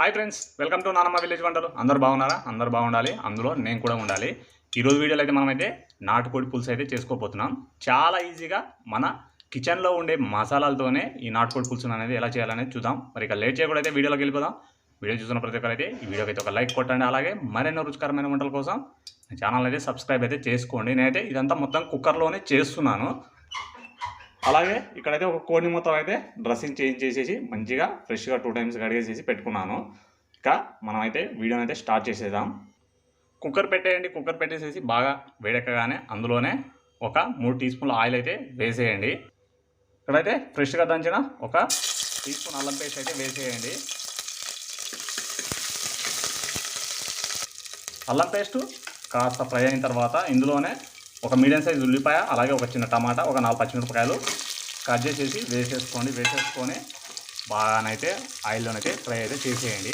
Hi friends welcome to నానమ్మ village వంటలు. అందరు బాగున్నారా? అందరు బాగుండాలి. అందులో నేను కూడా ఉండాలి. ఈరోజు వీడియోలో అయితే మనమైతే నాటుకోడి పులుసు అయితే చేసుకోబోతున్నాం. చాలా ఈజీగా మన కిచెన్లో ఉండే మసాలాలతోనే ఈ నాటుకోడి పులుసు అనేది ఎలా చేయాలనేది చూద్దాం. మరి ఇక లేట్ చేయకూడదు అయితే వీడియోలోకి వెళ్ళిపోదాం. వీడియో చూసిన ప్రతి ఒక్కరైతే అయితే ఈ వీడియోకి అయితే ఒక లైక్ కొట్టండి. అలాగే మరెన్నో రుచికరమైన వంటల కోసం ఛానల్ అయితే సబ్స్క్రైబ్ అయితే చేసుకోండి. నేనైతే ఇదంతా మొత్తం కుక్కర్లోనే చేస్తున్నాను. అలాగే ఇక్కడైతే ఒక కోణి మొత్తం అయితే డ్రెస్సింగ్ చేంజ్ చేసేసి మంచిగా ఫ్రెష్గా టూ టైమ్స్ కడిగేసేసి పెట్టుకున్నాను. ఇక మనమైతే వీడియోని అయితే స్టార్ట్ చేసేద్దాం. కుక్కర్ పెట్టేయండి కుక్కర్ పెట్టేసేసి బాగా వేడెక్కగానే అందులోనే ఒక మూడు టీ స్పూన్ల ఆయిల్ అయితే వేసేయండి. ఇక్కడైతే ఫ్రెష్గా దంచిన ఒక టీ స్పూన్ అల్లం పేస్ట్ అయితే వేసేయండి. అల్లం పేస్ట్ కాస్త ఫ్రై అయిన తర్వాత ఇందులోనే ఒక మీడియం సైజ్ ఉల్లిపాయ అలాగే ఒక చిన్న టమాటా ఒక నాలుగు పచ్చిమిరపకాయలు. కట్ చేసేసి వేసేసుకోండి. వేసేసుకొని బాగానైతే ఆయిల్లోనైతే ఫ్రై అయితే చేసేయండి.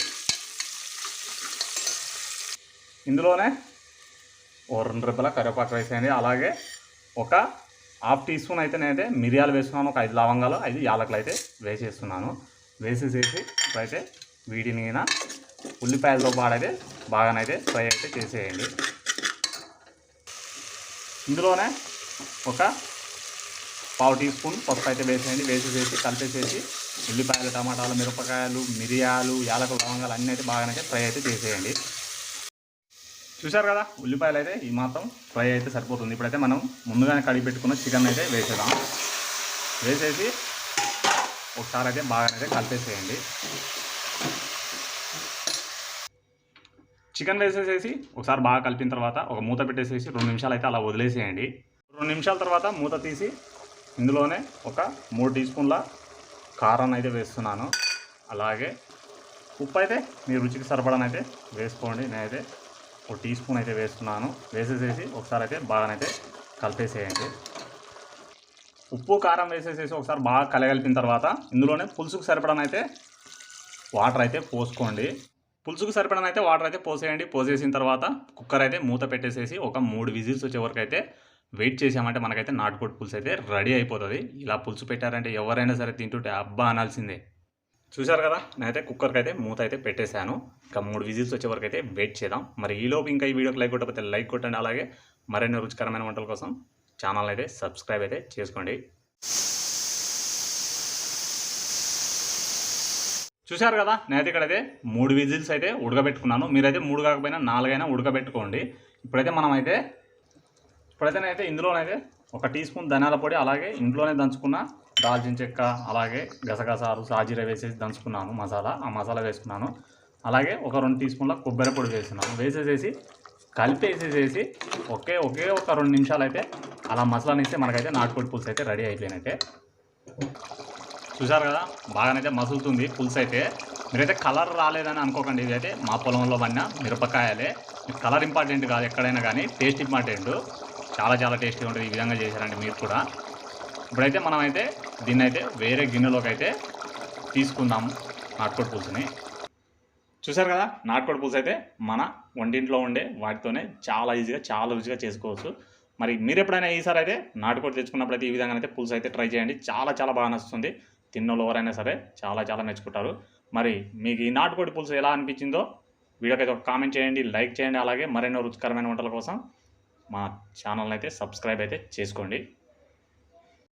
ఇందులోనే ఓ రెండు రూపాయల కరివేపాకు వేసేయండి అలాగే ఒక హాఫ్ టీ స్పూన్ అయితే నేనైతే మిరియాలు వేసుకున్నాను ఒక ఐదు లవంగాలు ఐదు యాలకులు అయితే వేసేస్తున్నాను. వేసేసేసి ఇప్పుడైతే వీటిని ఉల్లిపాయలతో పాడైతే బాగానైతే ఫ్రై అయితే చేసేయండి. ఇందులోనే ఒక పావు టీ స్పూన్ పసుపు అయితే వేసేయండి. వేసేసేసి కలిపేసేసి ఉల్లిపాయలు టమాటాలు మిరపకాయలు మిరియాలు యాలకు లవంగాలు అన్నీ అయితే బాగానైతే ఫ్రై అయితే చేసేయండి. చూశారు కదా? ఉల్లిపాయలు అయితే ఈ మాత్రం ఫ్రై అయితే సరిపోతుంది. ఇప్పుడైతే మనం ముందుగానే కడిగి పెట్టుకున్న చికెన్ అయితే వేసేద్దాం. వేసేసి ఒకసారి అయితే బాగానైతే కలిపేసేయండి. చికెన్ వేసేసేసి ఒకసారి బాగా కలిపిన తర్వాత ఒక మూత పెట్టేసేసి రెండు నిమిషాలు అయితే అలా వదిలేసేయండి. రెండు నిమిషాల తర్వాత మూత తీసి ఇందులోనే ఒక మూడు టీ స్పూన్ల కారాన్ని అయితే వేస్తున్నాను. అలాగే ఉప్పు అయితే మీ రుచికి సరిపడనైతే వేసుకోండి. నేనైతే ఒక టీ స్పూన్ అయితే వేస్తున్నాను. వేసేసేసి ఒకసారి అయితే బాగానైతే కలిపేసేయండి. ఉప్పు కారం వేసేసేసి ఒకసారి బాగా కలగలిపిన తర్వాత ఇందులోనే పులుసుకు సరిపడనైతే వాటర్ అయితే పోసుకోండి. పులుసుకు సరిపడనైతే వాటర్ అయితే పోసేయండి. పోసేసిన తర్వాత కుక్కర్ అయితే మూత పెట్టేసేసి ఒక మూడు విజిల్స్ వచ్చే వరకు అయితే వెయిట్ చేసామంటే మనకైతే నాటుకోడి పులుసు అయితే రెడీ అయిపోతుంది. ఇలా పులుసు పెట్టారంటే ఎవరైనా సరే తింటుంటే అబ్బా అనాల్సిందే. చూశారు కదా? నేనైతే కుక్కర్కి అయితే మూత అయితే పెట్టేశాను. ఇంకా మూడు విజిల్స్ వచ్చే వరకు అయితే వెయిట్ చేద్దాం. మరి ఈలోపు ఇంకా ఈ వీడియోకి లైక్ కొట్టకపోతే లైక్ కొట్టండి. అలాగే మరిన్ని రుచికరమైన వంటల కోసం ఛానల్ అయితే సబ్స్క్రైబ్ అయితే చేసుకోండి. చూశారు కదా నేనైతే ఇక్కడైతే మూడు విజిల్స్ అయితే ఉడకబెట్టుకున్నాను. మీరైతే మూడు కాకపోయినా నాలుగైనా ఉడకబెట్టుకోండి. ఇప్పుడైతే మనమైతే ఇప్పుడైతే నేనైతే ఇందులోనైతే ఒక టీ స్పూన్ ధనియాల పొడి అలాగే ఇంట్లోనే దంచుకున్న దాల్చిన చెక్క అలాగే గసగసాలు సాజీర వేసేసి దంచుకున్నాను మసాలా. ఆ మసాలా వేసుకున్నాను. అలాగే ఒక రెండు టీ స్పూన్ల కొబ్బరి పొడి వేస్తున్నాను వేసేసేసి కలిపేసేసేసి ఒకే ఒకే ఒక రెండు నిమిషాలు అయితే అలా మసాలాని ఇస్తే మనకైతే నాటుకోడి పులుసు అయితే రెడీ అయిపోయినట్టే. చూసారు కదా? బాగానైతే మసులుతుంది పులుసు అయితే. మీరైతే కలర్ రాలేదని అనుకోకండి. ఇదైతే మా పొలంలో పడిన మిరపకాయలే. కలర్ ఇంపార్టెంట్ కాదు ఎక్కడైనా కానీ టేస్ట్ ఇంపార్టెంట్. చాలా చాలా టేస్టీగా ఉంటుంది. ఈ విధంగా చేశారండి మీరు కూడా. ఇప్పుడైతే మనమైతే దీన్ని అయితే వేరే గిన్నెలోకి అయితే తీసుకుందాం నాటుకోడి పులుసుని. చూసారు కదా? నాటుకోడి పులుసు అయితే మన వంటింట్లో ఉండే వాటితోనే చాలా ఈజీగా చాలా రుచిగా చేసుకోవచ్చు. మరి మీరు ఎప్పుడైనా ఈసారి అయితే నాటుకోడి తెచ్చుకున్నప్పుడు అయితే ఈ విధంగా అయితే పులుసు అయితే ట్రై చేయండి. చాలా చాలా బాగా నచ్చుతుంది. తిన్నోళ్ళు ఎవరైనా సరే చాలా చాలా మెచ్చుకుంటారు. మరి మీకు ఈ నాటుకోడి పులుసు ఎలా అనిపించిందో వీడియోకి ఒక కామెంట్ చేయండి లైక్ చేయండి అలాగే మరెన్నో రుచికరమైన వంటల కోసం మా ఛానల్ని అయితే సబ్స్క్రైబ్ అయితే చేసుకోండి.